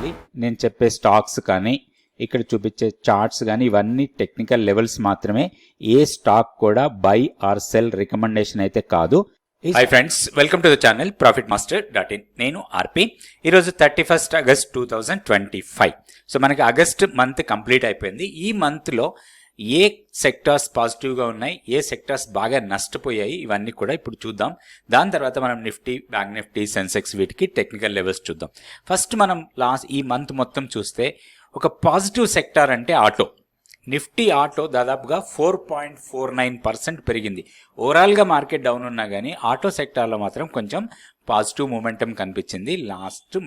చేయాలి నేను చెప్పే స్టాక్స్ కానీ ఇక్కడ చూపించే చార్ట్స్ కానీ ఇవన్నీ టెక్నికల్ లెవెల్స్ మాత్రమే. ఏ స్టాక్ కూడా బై ఆర్ సెల్ రికమెండేషన్ అయితే కాదు. Hi friends welcome to the channel profit master dot in నేను ఆర్పి. ఈరోజు thirty first August two thousand twenty five. So మనకి ఆగస్ట్ మంత్ కంప్లీట్ అయిపోయింది. ఈ మంత్లో ఏ సెక్టార్స్ పాజిటివ్గా ఉన్నాయి ఏ సెక్టార్స్ బాగా నష్టపోయాయి ఇవన్నీ కూడా ఇప్పుడు చూద్దాం. దాని తర్వాత మనం నిఫ్టీ బ్యాంక్ నిఫ్టీ సెన్సెక్స్ వీటికి టెక్నికల్ లెవెల్స్ చూద్దాం. ఫస్ట్ మనం లాస్ట్ ఈ మంత్ మొత్తం చూస్తే ఒక పాజిటివ్ సెక్టార్ అంటే ఆటో. నిఫ్టీ ఆటో దాదాపుగా four point four nine percent పెరిగింది. ఓవరాల్గా మార్కెట్ డౌన్ ఉన్నా కానీ ఆటో సెక్టార్లో మాత్రం కొంచెం పాజిటివ్ మూమెంటం కనిపించింది. లాస్ట్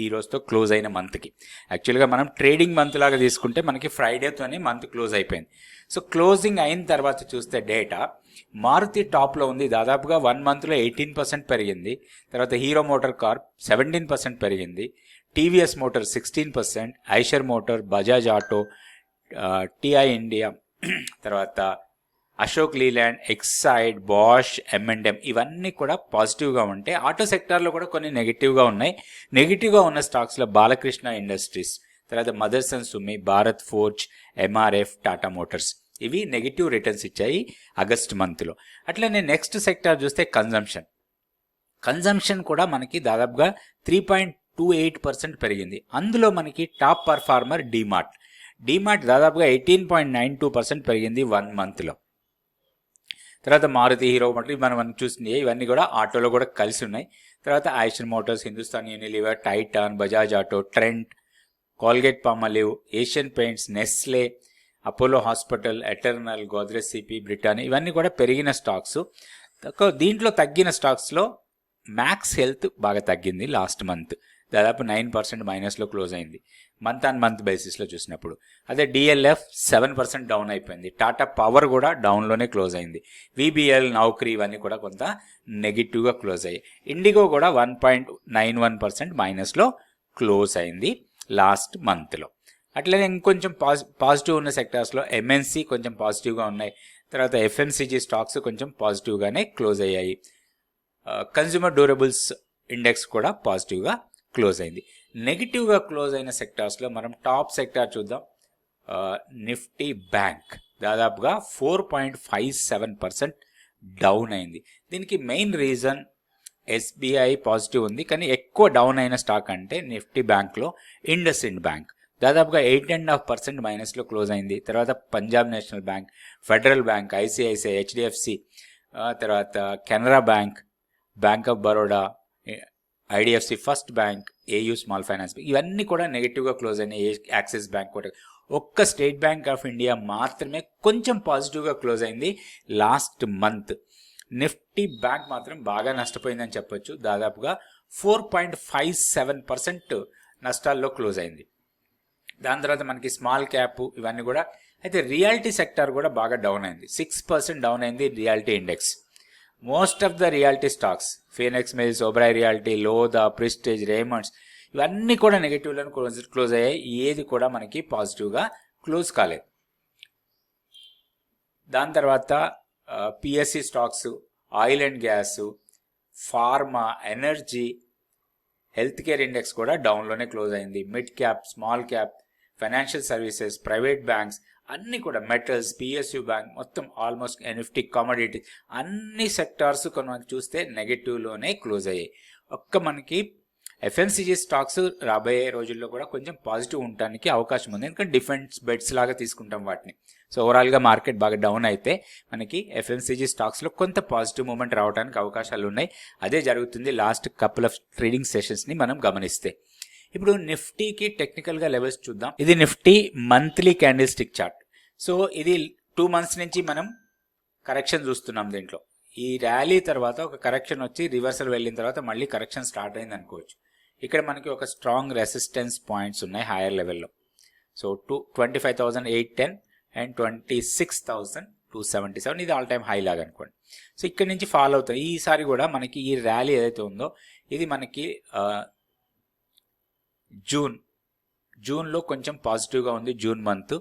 ఈ రోజుతో క్లోజ్ అయిన మంత్కి. యాక్చువల్గా మనం ట్రేడింగ్ మంత్ లాగా తీసుకుంటే మనకి ఫ్రైడేతోనే మంత్ క్లోజ్ అయిపోయింది. సో క్లోజింగ్ అయిన తర్వాత చూస్తే డేటా మారుతి టాప్లో ఉంది. దాదాపుగా వన్ మంత్లో ఎయిటీన్ పర్సెంట్ పెరిగింది. తర్వాత Hero MotoCorp seventeen percent పెరిగింది. TVS motor sixteen percent. Eicher motor Bajaj auto TI India తర్వాత Ashok Leyland Exide Bosch M and M ఇవన్నీ కూడా పాజిటివ్గా ఉంటే ఆటో సెక్టార్లో కూడా కొన్ని నెగిటివ్గా ఉన్నాయి. నెగిటివ్గా ఉన్న స్టాక్స్లో బాలకృష్ణ ఇండస్ట్రీస్ తర్వాత Motherson Sumi Bharat Forge MRF Tata motors ఇవి నెగిటివ్ రిటర్న్స్ ఇచ్చాయి ఆగస్ట్ మంత్లో అట్లనే నెక్స్ట్ సెక్టార్ చూస్తే కన్జంప్షన్ కన్జంప్షన్ కూడా మనకి దాదాపుగా three point two eight percent పెరిగింది. అందులో మనకి టాప్ పర్ఫార్మర్ డీమార్ట్ డీమార్ట్ దాదాపుగా eighteen point nine two percent పెరిగింది వన్ మంత్లో తర్వాత మారుతి హీరో మోటార్ మనం మనం చూసినాయి ఇవన్నీ కూడా ఆటోలో కూడా కలిసి ఉన్నాయి. తర్వాత Eicher motors Hindustan Unilever Titan Bajaj auto Trent Colgate Palmolive Asian paints Nestle Apollo hospital Eternal Godrej CP Britannia ఇవన్నీ కూడా పెరిగిన స్టాక్స్. దీంట్లో తగ్గిన స్టాక్స్లో మ్యాక్స్ హెల్త్ బాగా తగ్గింది లాస్ట్ మంత్. దాదాపు నైన్ పర్సెంట్ మైనస్లో క్లోజ్ అయింది. మంత్ ఆన్ మంత్ బేసిస్లో చూసినప్పుడు. అదే డిఎల్ఎఫ్ సెవెన్ పర్సెంట్ డౌన్ అయిపోయింది. టాటా పవర్ కూడా డౌన్లోనే క్లోజ్ అయింది. విబిఎల్ నౌకరీ ఇవన్నీ కూడా కొంత నెగిటివ్గా క్లోజ్ అయ్యాయి. ఇండిగో కూడా one point nine one percent మైనస్లో close అయింది లాస్ట్ మంత్లో. అట్లనే ఇంకొంచెం పాజి పాజిటివ్ ఉన్న సెక్టార్స్లో ఎంఎన్సి కొంచెం పాజిటివ్గా ఉన్నాయి. తర్వాత ఎఫ్ఎంసీజీ స్టాక్స్ కొంచెం పాజిటివ్గానే క్లోజ్ అయ్యాయి. కన్జ్యూమర్ డ్యూరబుల్స్ ఇండెక్స్ కూడా పాజిటివ్గా క్లోజ్ అయింది. నెగిటివ్గా క్లోజ్ అయిన సెక్టార్స్లో మనం టాప్ సెక్టార్ చూద్దాం. నిఫ్టీ బ్యాంక్ దాదాపుగా four point five seven percent down అయింది. దీనికి మెయిన్ రీజన్ ఎస్బీఐ పాజిటివ్ ఉంది. కానీ ఎక్కువ డౌన్ అయిన స్టాక్ అంటే నిఫ్టీ బ్యాంక్లో ఇండస్ ఇండ్ బ్యాంక్. దాదాపుగా ఎయిట్ అండ్ హాఫ్ పర్సెంట్ మైనస్లో క్లోజ్ అయింది. తర్వాత Punjab national bank federal bank ICICI HDFC తర్వాత Canara bank bank of Baroda IDFC first bank AU small finance ఇవన్నీ కూడా నెగిటివ్గా క్లోజ్ అయినాయి. యాక్సిస్ బ్యాంక్ కూడా. ఒక్క స్టేట్ బ్యాంక్ ఆఫ్ ఇండియా మాత్రమే కొంచెం పాజిటివ్గా క్లోజ్ అయింది లాస్ట్ మంత్ నిఫ్టీ బ్యాంక్ మాత్రం బాగా నష్టపోయిందని చెప్పొచ్చు. దాదాపుగా four point five seven percent నష్టాల్లో క్లోజ్ అయింది. దాని తర్వాత మనకి స్మాల్ క్యాప్ ఇవన్నీ కూడా అయితే రియాలిటీ సెక్టార్ కూడా బాగా డౌన్ అయింది. సిక్స్ పర్సెంట్ డౌన్ అయింది realty index. Most of the realty stocks Phoenix Mills Oberoi Realty Lodha Prestige Raymonds ఇవన్నీ కూడా నెగిటివ్లను క్లోజ్ క్లోజ్ అయ్యాయి. ఏది కూడా మనకి పాజిటివ్గా క్లోజ్ కాలేదు. దాని తర్వాత PSE stocks oil and gas pharma energy health care index కూడా డౌన్లోనే క్లోజ్ అయింది. Mid cap small cap financial services private banks అన్ని కూడా మెటల్స్ పిఎస్యు బ్యాంక్ మొత్తం ఆల్మోస్ట్ నిఫ్టీ కామోడిటీ అన్ని సెక్టార్స్ కొన్ని చూస్తే నెగటివ్లోనే క్లోజ్ అయ్యాయి. ఒక్క మనకి ఎఫ్ఎంసీజీ స్టాక్స్ రాబోయే రోజుల్లో కూడా కొంచెం పాజిటివ్ ఉండడానికి అవకాశం ఉంది. ఎందుకంటే డిఫెన్స్ బెడ్స్ లాగా తీసుకుంటాం వాటిని. సో ఓవరాల్గా మార్కెట్ బాగా డౌన్ అయితే మనకి ఎఫ్ఎంసీజీ స్టాక్స్లో కొంత పాజిటివ్ మూమెంట్ రావడానికి అవకాశాలు ఉన్నాయి. అదే జరుగుతుంది లాస్ట్ కపుల్ ఆఫ్ ట్రేడింగ్ సెషన్స్ని మనం గమనిస్తే. ఇప్పుడు నిఫ్టీకి టెక్నికల్గా లెవెల్స్ చూద్దాం. ఇది Nifty monthly candlestick chart so ఇది టూ మంత్స్ నుంచి మనం కరెక్షన్ చూస్తున్నాం దీంట్లో. ఈ ర్యాలీ తర్వాత ఒక కరెక్షన్ వచ్చి రివర్సల్ వెళ్ళిన తర్వాత మళ్ళీ కరెక్షన్ స్టార్ట్ అయింది అనుకోవచ్చు. ఇక్కడ మనకి ఒక స్ట్రాంగ్ రెసిస్టెన్స్ పాయింట్స్ ఉన్నాయి హైయర్ లెవెల్లో so two twenty five thousand eight ten and twenty six thousand two seventy seven ఇది ఆల్ టైమ్ హై లాగా అనుకోండి. సో ఇక్కడ నుంచి ఫాలో అవుతుంది. ఈసారి కూడా మనకి ఈ ర్యాలీ ఏదైతే ఉందో ఇది మనకి జూన్ జూన్లో కొంచెం పాజిటివ్గా ఉంది. June month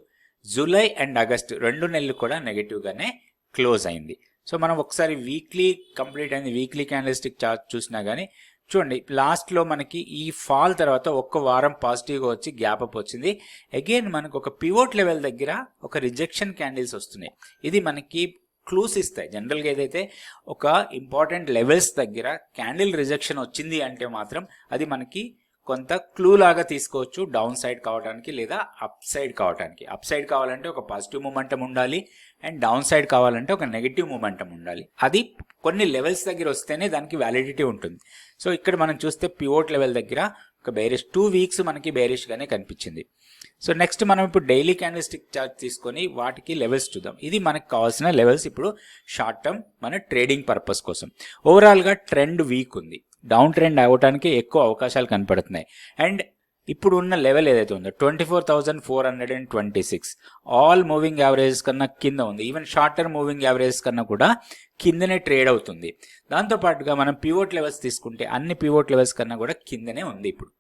July and August రెండు నెలలు కూడా నెగిటివ్గానే క్లోజ్ అయింది. సో మనం ఒకసారి వీక్లీ కంప్లీట్ అయింది వీక్లీ క్యాండల్స్టిక్ చార్ట్ చూసినా కానీ చూడండి లాస్ట్లో మనకి ఈ ఫాల్ తర్వాత ఒక్క వారం పాజిటివ్గా వచ్చి గ్యాప్ అప్ వచ్చింది. అగైన్ మనకు ఒక పివోట్ లెవెల్ దగ్గర ఒక రిజెక్షన్ క్యాండిల్స్ వస్తున్నాయి. ఇది మనకి క్లూస్ ఇస్తాయి. జనరల్గా ఏదైతే ఒక ఇంపార్టెంట్ లెవెల్స్ దగ్గర క్యాండిల్ రిజెక్షన్ వచ్చింది అంటే మాత్రం అది మనకి కొంత క్లూ లాగా తీసుకోవచ్చు డౌన్ సైడ్ కావడానికి లేదా అప్ సైడ్ కావడానికి అప్ సైడ్ కావాలంటే ఒక పాజిటివ్ మూమెంటం ఉండాలి అండ్ డౌన్ సైడ్ కావాలంటే ఒక నెగిటివ్ మూమెంటం ఉండాలి. అది కొన్ని లెవెల్స్ దగ్గర వస్తేనే దానికి వ్యాలిడిటీ ఉంటుంది. సో ఇక్కడ మనం చూస్తే పివోట్ లెవెల్ దగ్గర ఒక బేరిష్ టూ వీక్స్ మనకి బేరిష్గానే కనిపించింది. సో నెక్స్ట్ మనం ఇప్పుడు డైలీ క్యాండిల్ స్టిక్ చార్ట్ తీసుకొని వాటికి లెవెల్స్ చూద్దాం. ఇది మనకు కావాల్సిన లెవెల్స్ ఇప్పుడు షార్ట్ టర్మ్ మన ట్రేడింగ్ పర్పస్ కోసం. ఓవరాల్గా ట్రెండ్ వీక్ ఉంది. డౌన్ ట్రెండ్ అవ్వడానికి ఎక్కువ అవకాశాలు కనపడుతున్నాయి. అండ్ ఇప్పుడు ఉన్న లెవెల్ ఏదైతే ఉందో twenty four thousand four hundred and twenty six. All moving averages కన్నా కింద ఉంది. ఈవెన్ షార్టర్ మూవింగ్ యావరేజెస్ కన్నా కూడా కిందనే ట్రేడ్ అవుతుంది. దాంతోపాటుగా మనం పివోట్ లెవెల్స్ తీసుకుంటే అన్ని పివోట్ లెవెల్స్ కన్నా కూడా కిందనే ఉంది ఇప్పుడు.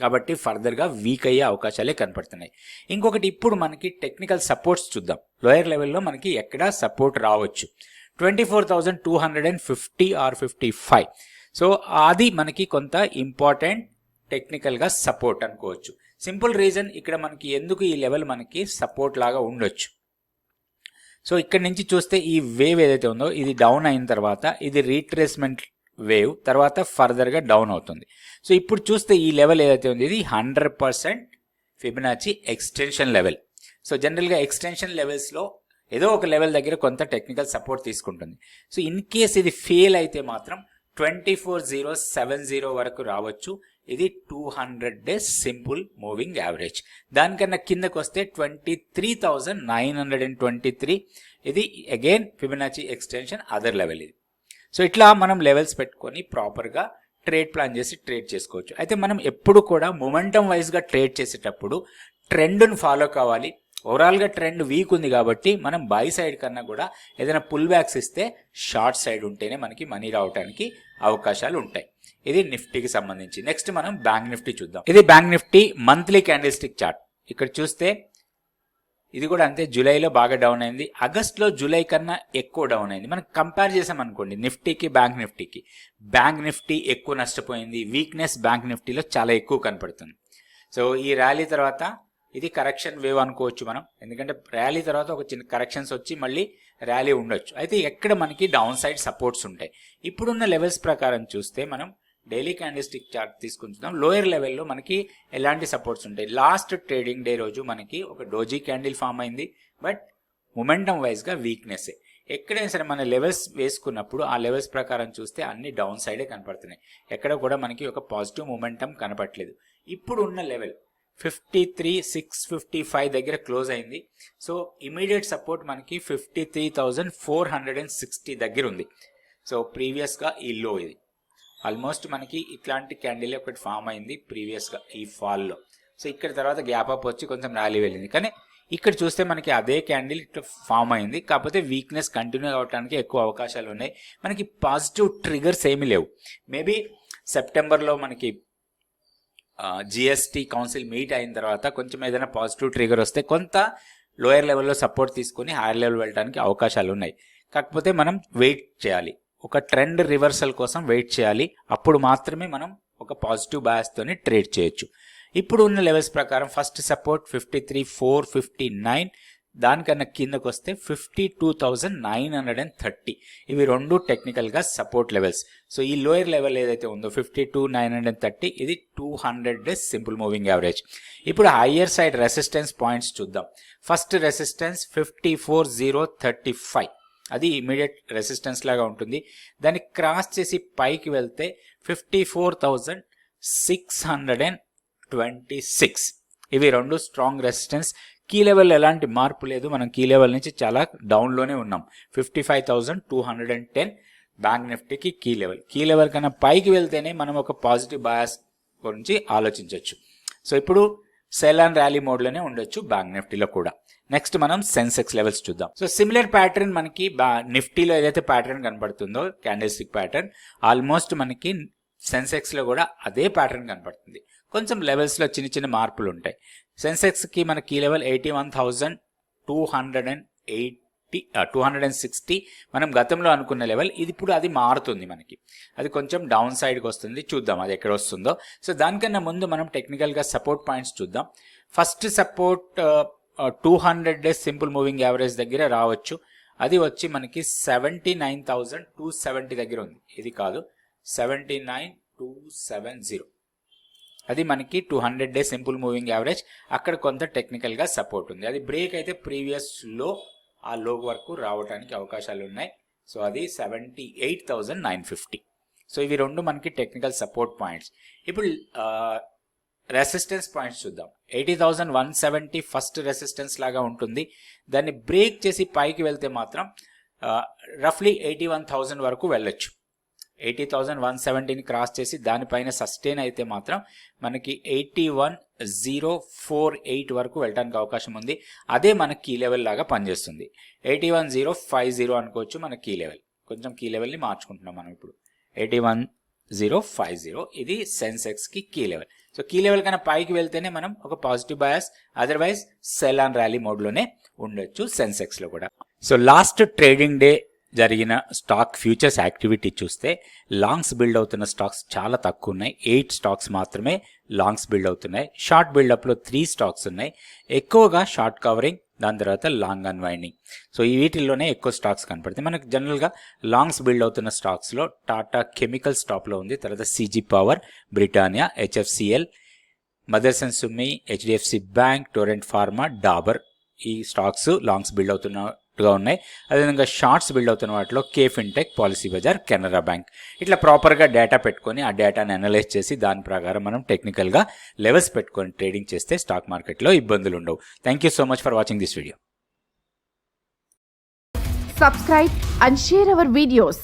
కాబట్టి ఫర్దర్గా వీక్ అయ్యే అవకాశాలే కనపడుతున్నాయి. ఇంకొకటి ఇప్పుడు మనకి టెక్నికల్ సపోర్ట్స్ చూద్దాం. లోయర్ లెవెల్లో మనకి ఎక్కడ సపోర్ట్ రావచ్చు. Twenty four thousand two hundred and fifty or fifty five. So అది మనకి కొంత ఇంపార్టెంట్ టెక్నికల్గా సపోర్ట్ అనుకోవచ్చు. సింపుల్ రీజన్ ఇక్కడ మనకి ఎందుకు ఈ లెవెల్ మనకి సపోర్ట్ లాగా ఉండొచ్చు. సో ఇక్కడ నుంచి చూస్తే ఈ వేవ్ ఏదైతే ఉందో ఇది డౌన్ అయిన తర్వాత ఇది రీట్రేస్మెంట్ వేవ్ తర్వాత ఫర్దర్గా డౌన్ అవుతుంది. సో ఇప్పుడు చూస్తే ఈ లెవెల్ ఏదైతే ఉంది ఇది hundred percent Fibonacci extension level so జనరల్గా ఎక్స్టెన్షన్ లెవెల్స్లో ఏదో ఒక లెవెల్ దగ్గర కొంత టెక్నికల్ సపోర్ట్ తీసుకుంటుంది. సో ఇన్ కేస్ ఇది ఫెయిల్ అయితే మాత్రం twenty four zero seven zero వరకు రావచ్చు. ఇది two hundred days simple moving average దానికన్నా కిందకు వస్తే twenty three thousand nine hundred and twenty three ఇది again Fibonacci extension other level ఇది. సో ఇట్లా మనం లెవెల్స్ పెట్టుకొని ప్రాపర్గా ట్రేడ్ ప్లాన్ చేసి ట్రేడ్ చేసుకోవచ్చు. అయితే మనం ఎప్పుడు కూడా మొమెంటం వైజ్గా ట్రేడ్ చేసేటప్పుడు ట్రెండ్ను ఫాలో కావాలి. ఓవరాల్గా ట్రెండ్ వీక్ ఉంది కాబట్టి మనం బై సైడ్ కన్నా కూడా ఏదైనా పుల్ బ్యాక్స్ ఇస్తే షార్ట్ సైడ్ ఉంటేనే మనకి మనీ రావడానికి అవకాశాలు ఉంటాయి. ఇది నిఫ్టీకి సంబంధించి. నెక్స్ట్ మనం బ్యాంక్ నిఫ్టీ చూద్దాం. ఇది bank Nifty monthly candlestick chart ఇక్కడ చూస్తే ఇది కూడా అంతే జూలైలో బాగా డౌన్ అయింది. ఆగస్ట్లో జూలై కన్నా ఎక్కువ డౌన్ అయింది. మనం కంపేర్ చేసాం అనుకోండి నిఫ్టీకి బ్యాంక్ నిఫ్టీకి. బ్యాంక్ నిఫ్టీ ఎక్కువ నష్టపోయింది. వీక్నెస్ బ్యాంక్ నిఫ్టీలో చాలా ఎక్కువ కనపడుతుంది. సో ఈ ర్యాలీ తర్వాత ఇది కరెక్షన్ వేవ్ అనుకోవచ్చు మనం. ఎందుకంటే ర్యాలీ తర్వాత ఒక చిన్న కరెక్షన్స్ వచ్చి మళ్ళీ ర్యాలీ ఉండొచ్చు. అయితే ఎక్కడ మనకి డౌన్ సైడ్ సపోర్ట్స్ ఉంటాయి. ఇప్పుడున్న లెవెల్స్ ప్రకారం చూస్తే మనం డైలీ క్యాండిస్టిక్ చార్ట్ తీసుకుంటున్నాం. లోయర్ లెవెల్లో మనకి ఎలాంటి సపోర్ట్స్ ఉంటాయి? లాస్ట్ ట్రేడింగ్ డే రోజు మనకి ఒక డోజీ క్యాండిల్ ఫామ్ అయింది. బట్ మొమెంటం వైజ్గా వీక్నెస్ ఎక్కడైనా సరే మన లెవెల్స్ వేసుకున్నప్పుడు ఆ లెవెల్స్ ప్రకారం చూస్తే అన్ని డౌన్ సైడే కనపడుతున్నాయి. ఎక్కడ కూడా మనకి ఒక పాజిటివ్ మూమెంటం కనపట్లేదు ఇప్పుడు ఉన్న level fifty three six fifty five దగ్గర క్లోజ్ అయింది. సో ఇమీడియట్ సపోర్ట్ మనకి fifty three thousand four hundred and sixty దగ్గర ఉంది. సో ప్రీవియస్గా ఈ లో ఇది. ఆల్మోస్ట్ మనకి ఇట్లాంటి క్యాండిల్ ఒకటి ఫామ్ అయింది ప్రీవియస్గా ఈ ఫాల్లో. సో ఇక్కడ తర్వాత గ్యాప్ అప్ వచ్చి కొంచెం ర్యాలీ వెళ్ళింది. కానీ ఇక్కడ చూస్తే మనకి అదే క్యాండిల్ ఇట్లా ఫామ్ అయింది. కాకపోతే వీక్నెస్ కంటిన్యూ అవడానికి ఎక్కువ అవకాశాలు ఉన్నాయి. మనకి పాజిటివ్ ట్రిగర్స్ ఏమీ లేవు. మేబీ సెప్టెంబర్లో మనకి జిఎస్టీ కౌన్సిల్ మీట్ అయిన తర్వాత కొంచెం ఏదైనా పాజిటివ్ ట్రిగర్ వస్తే కొంత లోయర్ లెవెల్లో సపోర్ట్ తీసుకొని హైయర్ లెవెల్ వెళ్ళడానికి అవకాశాలు ఉన్నాయి. కాకపోతే మనం వెయిట్ చేయాలి. ఒక ట్రెండ్ రివర్సల్ కోసం వెయిట్ చేయాలి. అప్పుడు మాత్రమే మనం ఒక పాజిటివ్ తోని ట్రేడ్ చేయొచ్చు. ఇప్పుడు ఉన్న లెవెల్స్ ప్రకారం first support fifty three four fifty nine దానికన్నా కిందకు వస్తే fifty two thousand nine hundred and thirty ఇవి రెండు టెక్నికల్గా సపోర్ట్ లెవెల్స్ సో ఈ లోయర్ లెవెల్ ఏదైతే ఉందో fifty two nine hundred and thirty ఇది two hundred days simple moving average ఇప్పుడు హయ్యర్ సైడ్ రెసిస్టెన్స్ పాయింట్స్ చూద్దాం. First resistance fifty four zero thirty five అది ఇమీడియట్ రెసిస్టెన్స్ లాగా ఉంటుంది. దాన్ని క్రాస్ చేసి పైకి వెళ్తే fifty four thousand six hundred and twenty six ఇవి రెండు స్ట్రాంగ్ రెసిస్టెన్స్ కీ లెవెల్ ఎలాంటి మార్పు లేదు. మనం కీ లెవెల్ నుంచి చాలా డౌన్లోనే ఉన్నాం. Fifty five thousand two hundred and ten bank నిఫ్టీకి key level. Key level కన్నా పైకి వెళ్తేనే మనం ఒక పాజిటివ్ బయాస్ గురించి ఆలోచించవచ్చు సో ఇప్పుడు సెల్ అండ్ ర్యాలీ మోడ్లోనే ఉండొచ్చు బ్యాంక్ నిఫ్టీలో కూడా. నెక్స్ట్ మనం సెన్సెక్స్ లెవెల్స్ చూద్దాం. సో సిమిలర్ ప్యాటర్న్ మనకి నిఫ్టీలో ఏదైతే ప్యాటర్న్ కనబడుతుందో క్యాండిల్ స్టిక్ ప్యాటర్న్ ఆల్మోస్ట్ మనకి సెన్సెక్స్లో కూడా అదే ప్యాటర్న్ కనపడుతుంది. కొంచెం లెవెల్స్లో చిన్న చిన్న మార్పులు ఉంటాయి సెన్సెక్స్కి మన key level eighty one thousand two hundred and eighty two hundred and sixty మనం గతంలో అనుకున్న లెవెల్. ఇది ఇప్పుడు అది మారుతుంది మనకి. అది కొంచెం డౌన్ సైడ్కి వస్తుంది. చూద్దాం అది ఎక్కడ వస్తుందో. సో దానికన్నా ముందు మనం టెక్నికల్గా సపోర్ట్ పాయింట్స్ చూద్దాం. First support two hundred days simple moving average దగ్గర రావచ్చు. అది వచ్చి మనకి seventy nine thousand two seventy దగ్గర ఉంది. ఇది కాదు. Seventy nine two seven zero. అది మనకి two hundred days simple moving average. అక్కడ కొంత టెక్నికల్గా సపోర్ట్ ఉంది. అది బ్రేక్ అయితే ప్రీవియస్లో ఆ లో వరకు రావడానికి అవకాశాలు ఉన్నాయి. సో అది seventy eight thousand nine fifty so ఇవి రెండు మనకి టెక్నికల్ సపోర్ట్ పాయింట్స్ ఇప్పుడు రెసిస్టెన్స్ పాయింట్స్ చూద్దాం. Eighty thousand one seventy first resistance లాగా ఉంటుంది. దాన్ని బ్రేక్ చేసి పైకి వెళ్తే మాత్రం రఫ్లీ ఎయిటీ వన్ థౌజండ్ వరకు వెళ్ళొచ్చు. ఎయిటీ థౌజండ్ వన్ సెవెంటీని క్రాస్ చేసి దానిపైన సస్టైన్ అయితే మాత్రం మనకి eighty one zero four eight వరకు వెళ్ళడానికి అవకాశం ఉంది. అదే మన కీ లెవెల్ లాగా పనిచేస్తుంది. Eighty one zero five zero అనుకోవచ్చు మన కీ లెవెల్. కొంచెం కీ లెవెల్ని మార్చుకుంటున్నాం మనం ఇప్పుడు. Eighty one zero five zero ఇది సెన్సెక్స్కి key level. So key level కన్నా పైకి వెళ్తేనే మనం ఒక positive bias otherwise sell and rally మోడ్లోనే ఉండొచ్చు సెన్సెక్స్లో కూడా. సో లాస్ట్ ట్రేడింగ్ డే జరిగిన స్టాక్ ఫ్యూచర్స్ యాక్టివిటీ చూస్తే లాంగ్స్ బిల్డ్ అవుతున్న స్టాక్స్ చాలా తక్కువ ఉన్నాయి ఎయిట్ స్టాక్స్ మాత్రమే లాంగ్స్ బిల్డ్ అవుతున్నాయి. షార్ట్ బిల్డప్లో త్రీ స్టాక్స్ ఉన్నాయి. ఎక్కువగా షార్ట్ కవరింగ్ దాని తర్వాత లాంగ్ అన్వైండింగ్. సో ఈ వీటిల్లోనే ఎక్కువ స్టాక్స్ కనపడతాయి. మనకు జనరల్గా లాంగ్స్ బిల్డ్ అవుతున్న స్టాక్స్లో టాటా కెమికల్ స్టాప్లో ఉంది. తర్వాత CG Power Britannia HFCL Motherson Sumi HDFC bank Torrent pharma Dabur. ఈ స్టాక్స్ లాంగ్స్ బిల్డ్ అవుతున్న అవుతున్నట్టుగా ఉన్నాయి. అదేవిధంగా షార్ట్స్ బిల్డ్ అవుతున్న వాటిలో K fintech Policybazaar Canara bank. ఇట్లా ప్రాపర్గా డేటా పెట్టుకొని ఆ డేటాని అనలైజ్ చేసి దాని ప్రకారం మనం టెక్నికల్గా లెవెల్స్ పెట్టుకొని ట్రేడింగ్ చేస్తే స్టాక్ మార్కెట్లో ఇబ్బందులు ఉండవు. Thank you so much for watching this video subscribe and share our videos